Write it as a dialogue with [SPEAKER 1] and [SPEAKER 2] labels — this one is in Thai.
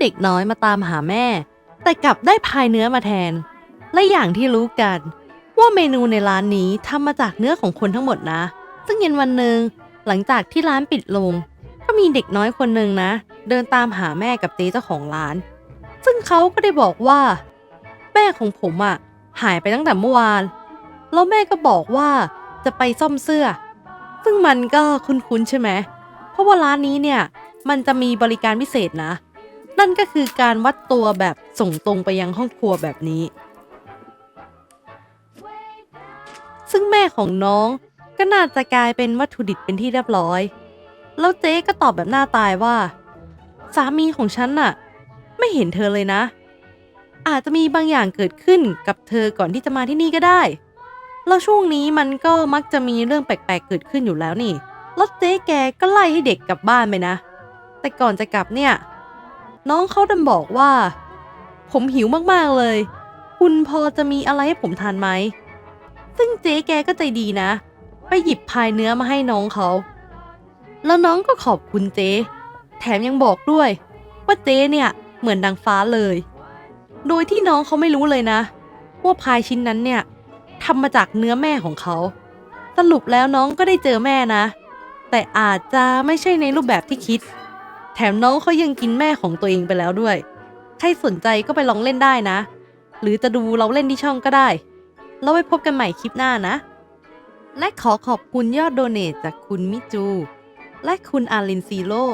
[SPEAKER 1] เด็กน้อยมาตามหาแม่ แต่กลับได้พายเนื้อมาแทน และอย่างที่รู้กัน ว่าเมนูในร้านนี้ทำมาจากเนื้อของคนทั้งหมดนะ ซึ่งเย็นวันหนึ่งหลังจากที่ร้านปิดลง ก็มีเด็กน้อยคนหนึ่งนะ เดินตามหาแม่กับเจ๊เจ้าของร้าน ซึ่งเขาก็ได้บอกว่า แม่ของผมอะ่ะหายไปตั้งแต่เมื่อวาน แล้วแม่ก็บอกว่าจะไปซ่อมเสื้อ ซึ่งมันก็คุ้นๆใช่ไหม เพราะว่าร้านนี้เนี่ย มันจะมีบริการพิเศษนะ นั่นก็คือการวัดตัวแบบส่งตรงไปยังห้องครัวแบบนี้ ซึ่งแม่ของน้องก็น่าจะกลายเป็นวัตถุดิบเป็นที่เรียบร้อย แล้วเจ๊ก็ตอบแบบหน้าตายว่า สามีของฉันน่ะ ไม่เห็นเธอเลยนะ อาจจะมีบางอย่างเกิดขึ้นกับเธอก่อนที่จะมาที่นี่ก็ได้ แล้วช่วงนี้มันก็มักจะมีเรื่องแปลกๆเกิดขึ้นอยู่แล้วนี่แล้วเจ๊แกก็ไล่ให้เด็กกลับบ้านไปนะ แต่ก่อนจะกลับเนี่ย น้องเขาดันบอกว่า ผมหิวมากๆเลย คุณพอจะมีอะไรให้ผมทานไหม ซึ่งเจ๊แกก็ใจดีนะ ไปหยิบพายเนื้อมาให้น้องเขา แล้วน้องก็ขอบคุณเจ๊แถมยังบอกด้วย ว่าเจ๊เนี่ยเหมือนดังฟ้าเลย โดยที่น้องเขาไม่รู้เลยนะว่าพายชิ้นนั้นเนี่ยทำมาจากเนื้อแม่ของเขา สรุปแล้วน้องก็ได้เจอแม่นะ แต่อาจจะไม่ใช่ในรูปแบบที่คิด ถมน้องเขายังกินแม่ของตัวเองไปแล้วด้วย ใครสนใจก็ไปลองเล่นได้นะ หรือจะดูเราเล่นที่ช่องก็ได้ เราไว้พบกันใหม่คลิปหน้านะ และขอขอบคุณยอดโดเนตจากคุณมิจู และคุณอารินซีโร่